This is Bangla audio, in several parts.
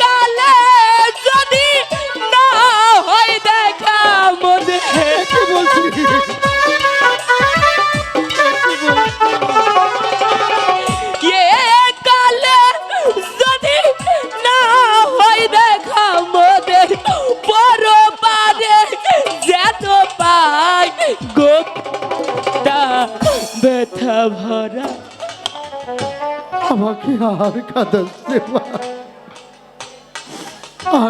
কালে যদি না হয় দেখা মনে। ব্যথা ভরা। আমাকে আর কাঁদাচ্ছে মা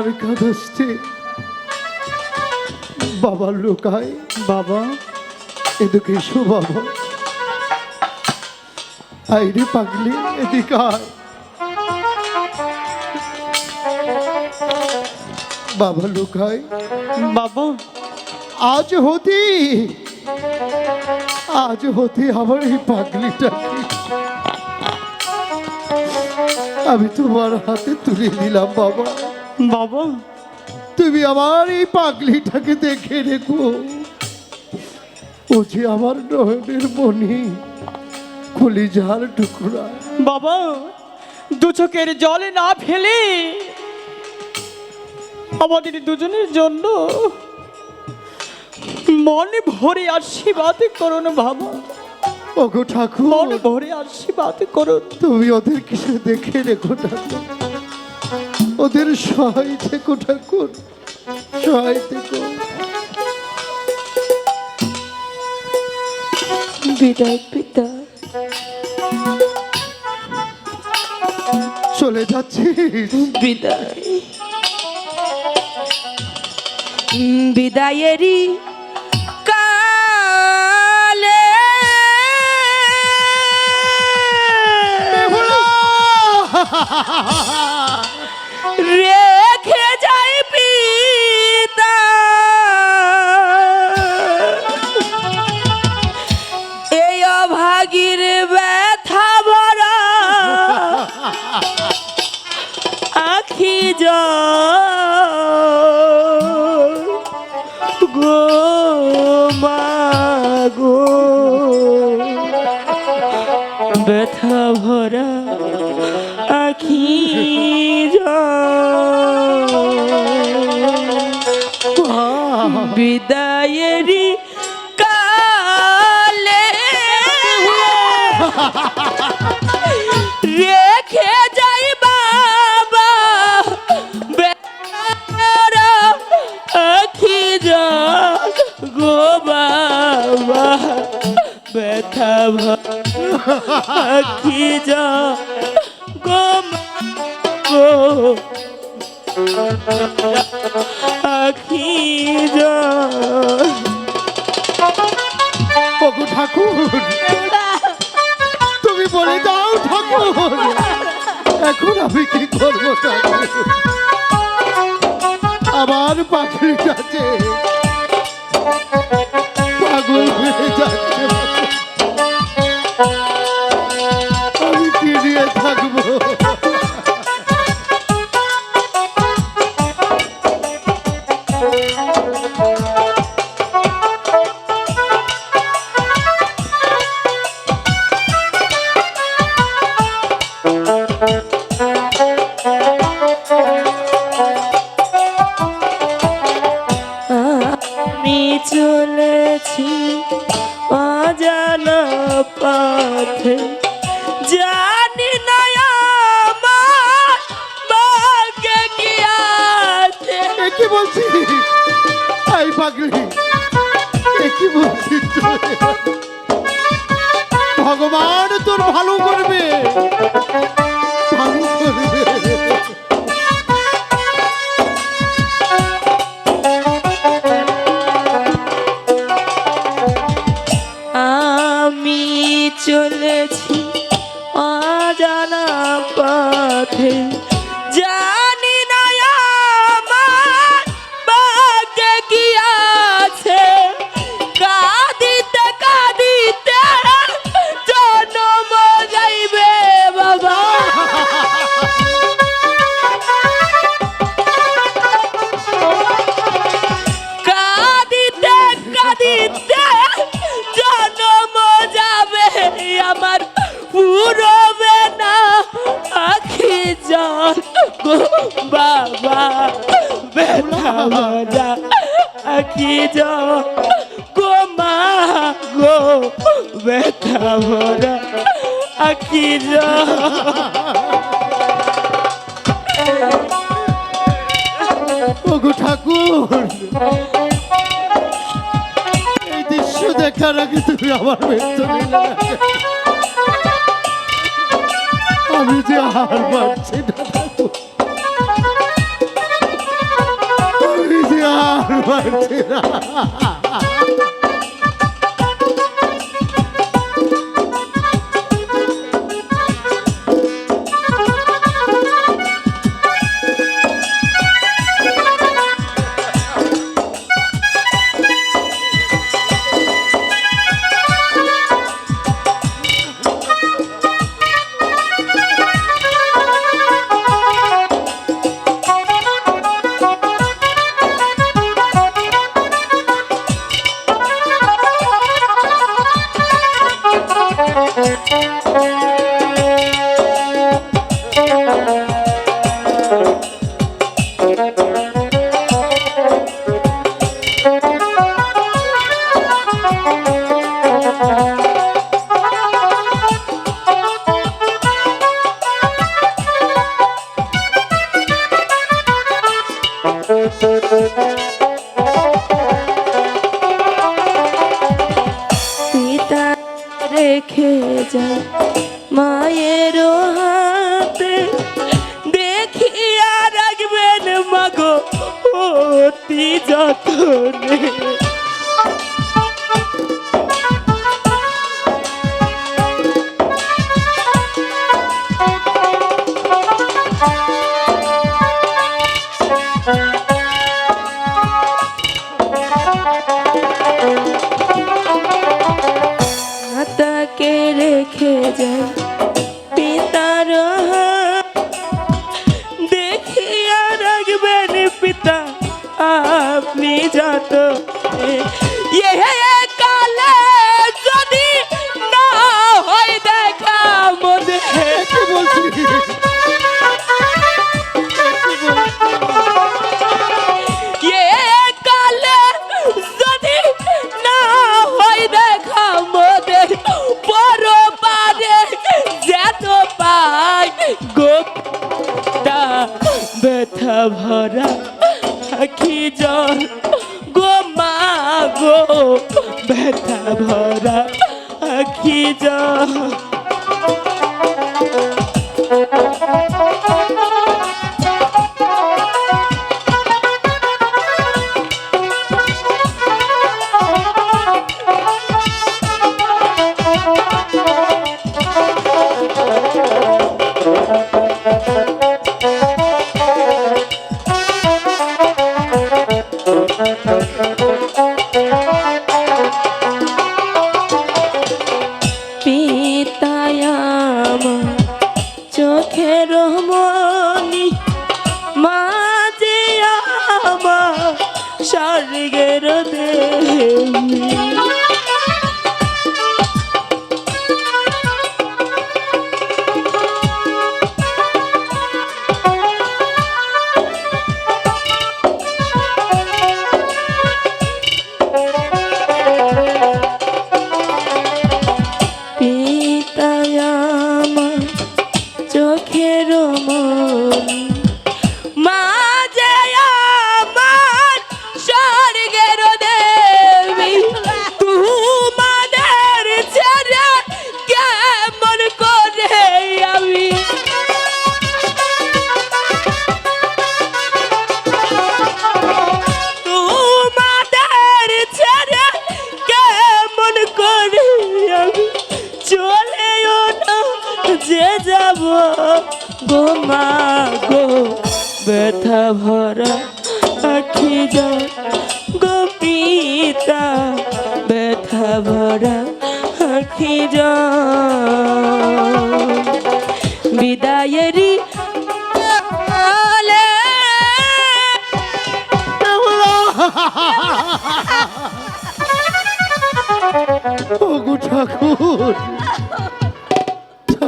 আর কাঁদাচ্ছে বাবা লুকায়, বাবা, এদিকে এসো বাবা। আইরে পাগলি, এদিকে আয়। বাবা লুকায়, বাবা, আজ হতি আজ হতি আমার এই পাগলিটা আমি তোমার হাতে তুলে দিলাম, বাবা। বাবা। তুমি আমার এই পাগলিটাকে দেখে রেখো। ও যে আমার নয়নের মনি কলিজার টুকরা। বাবা দু চোখের জলে না ফেলে আমাদের দুজনের জন্য মনে ভরে আশীর্বাদ করুন বাবা। ওগো ঠাকুর। মনে ভরে আশীর্বাদ করুন। তুমি ওদের কিছু দেখে রেখো ঠাকুর। ওদের সহায় থেকো ঠাকুর সহায় থেকো বিদায় পিতা চলে যাচ্ছি। বিদায়। বিদায়েরই যা কালে রেখে যাই বাবা আখি গো বাবা। ব্যথা আখি যা তুমি বলে দাও ঠাকুর। এখন আমি কি করব ঠাকুর? আমার পাখির কাছে কি বলছি? তাই পাগলি কি বলছি? ভগবান তোর ভালো করবে। ভালো করবে। বাবা ভরা আখি যাও গো মা গো ভরা আখি যাও ওগো ঠাকুর, এই দৃশ্য দেখার আগে তুমি আমার মৃত্যু। আমি যে হার মারছি না। হার পিতা রেখে যা মায়ের হাতে দেখিয়া রাখবেন মাগো অতি যতনে। রেখে যায় পিতার দেখিয়া রাখবেন পিতা, আপনি যত ইয়ে কালে যদি না হয় দেখা মনে। বলছি ভরা আখি জল। গো মা গো ব্যথা ভরা আখি জল। গো মা গো ব্যথা ভরা আখি যা গো পিতা, ব্যথা ভরা আখি যা বিদায়েরই আলে ওগো ঠাকুর।